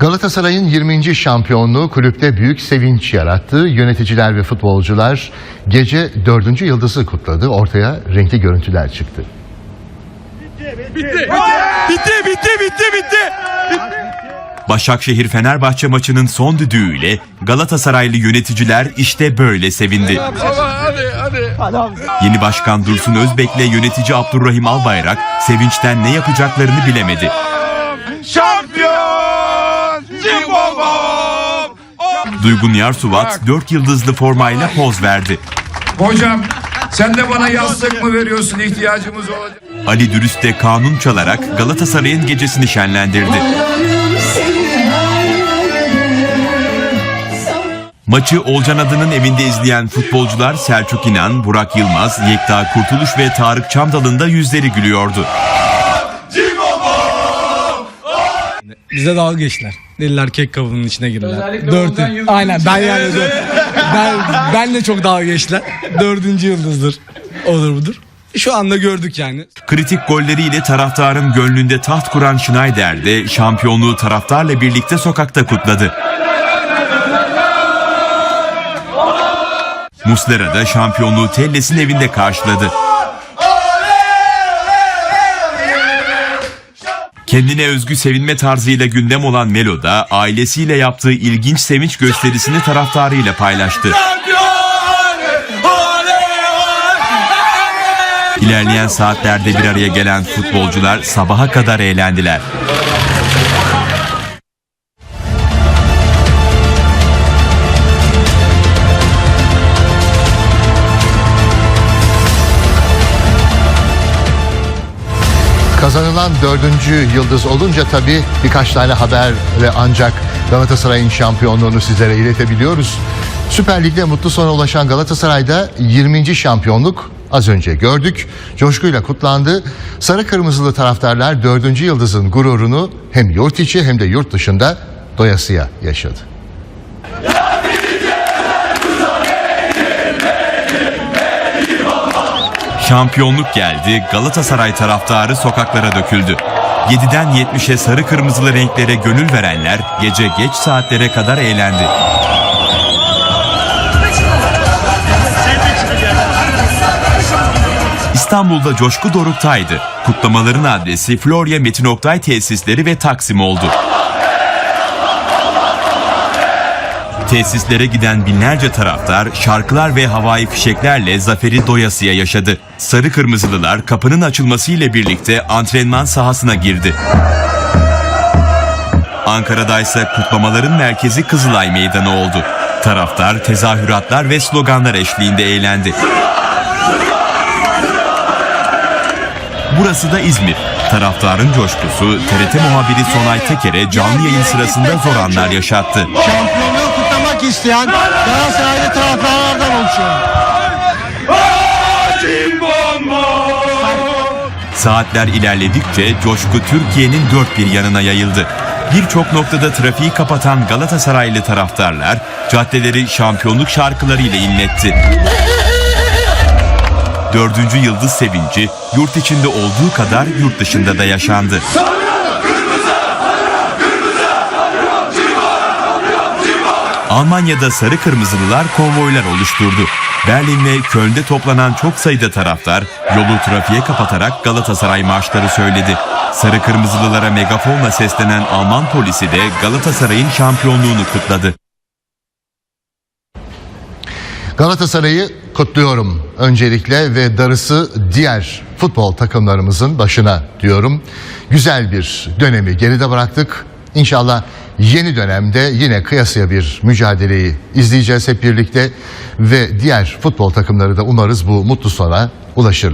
Galatasaray'ın 20. şampiyonluğu kulüpte büyük sevinç yarattı. Yöneticiler ve futbolcular gece 4. yıldızı kutladı. Ortaya renkli görüntüler çıktı. Bitti, bitti, bitti, bitti. Başakşehir Fenerbahçe maçının son düdüğüyle Galatasaraylı yöneticiler işte böyle sevindi. Yeni başkan Dursun Özbek'le yönetici Abdurrahim Albayrak sevinçten ne yapacaklarını bilemedi. Şampiyon! Duygun Yarsuvat 4 yıldızlı formayla poz verdi. Hocam sen de bana yastık mı veriyorsun ihtiyacımız olacak. Ali Dürüst de kanun çalarak Galatasaray'ın gecesini şenlendirdi. Maçı Olcan Adı'nın evinde izleyen futbolcular Selçuk İnan, Burak Yılmaz, Yekta Kurtuluş ve Tarık Çamdal'ın da yüzleri gülüyordu. Bize dalga geçtiler. Dediler kek kabuğunun içine girdiler. Dört. Aynen ben yani dört. ben, ben de çok dalga geçtiler. Dördüncü yıldızdır. Olur budur. Şu anda gördük yani. Kritik golleriyle taraftarın gönlünde taht kuran Schneider de şampiyonluğu taraftarla birlikte sokakta kutladı. Muslera da şampiyonluğu Telles'in evinde karşıladı. Kendine özgü sevinme tarzıyla gündem olan Melo da ailesiyle yaptığı ilginç sevinç gösterisini taraftarıyla paylaştı. İlerleyen saatlerde bir araya gelen futbolcular sabaha kadar eğlendiler. Kazanılan dördüncü yıldız olunca tabii birkaç tane haber ve ancak Galatasaray'ın şampiyonluğunu sizlere iletebiliyoruz. Süper Lig'de mutlu sona ulaşan Galatasaray'da 20. şampiyonluk az önce gördük. Coşkuyla kutlandı. Sarı kırmızılı taraftarlar dördüncü yıldızın gururunu hem yurt içi hem de yurt dışında doyasıya yaşadı. Şampiyonluk geldi, Galatasaray taraftarı sokaklara döküldü. 7'den 70'e sarı kırmızılı renklere gönül verenler gece geç saatlere kadar eğlendi. İstanbul'da coşku doruktaydı. Kutlamaların adresi Florya Metin Oktay tesisleri ve Taksim oldu. Tesislere giden binlerce taraftar şarkılar ve havai fişeklerle zaferi doyasıya yaşadı. Sarı kırmızılılar kapının açılmasıyla birlikte antrenman sahasına girdi. Ankara'da ise kutlamaların merkezi Kızılay Meydanı oldu. Taraftar tezahüratlar ve sloganlar eşliğinde eğlendi. Burası da İzmir. Taraftarın coşkusu TRT muhabiri Sonay Teker'e canlı yayın sırasında zor anlar yaşattı. Kutlamak isteyen Galatasaraylı taraftarlardan oluşuyor. Saatler ilerledikçe coşku Türkiye'nin dört bir yanına yayıldı. Birçok noktada trafiği kapatan Galatasaraylı taraftarlar caddeleri şampiyonluk şarkılarıyla inletti. Dördüncü yıldız sevinci yurt içinde olduğu kadar yurt dışında da yaşandı. Almanya'da sarı kırmızılılar konvoylar oluşturdu. Berlin ve Köln'de toplanan çok sayıda taraftar yolu trafiğe kapatarak Galatasaray marşları söyledi. Sarı kırmızılılara megafonla seslenen Alman polisi de Galatasaray'ın şampiyonluğunu kutladı. Galatasaray'ı kutluyorum öncelikle ve darısı diğer futbol takımlarımızın başına diyorum. Güzel bir dönemi geride bıraktık. İnşallah yeni dönemde yine kıyasıya bir mücadeleyi izleyeceğiz hep birlikte ve diğer futbol takımları da umarız bu mutlu sona ulaşırlar.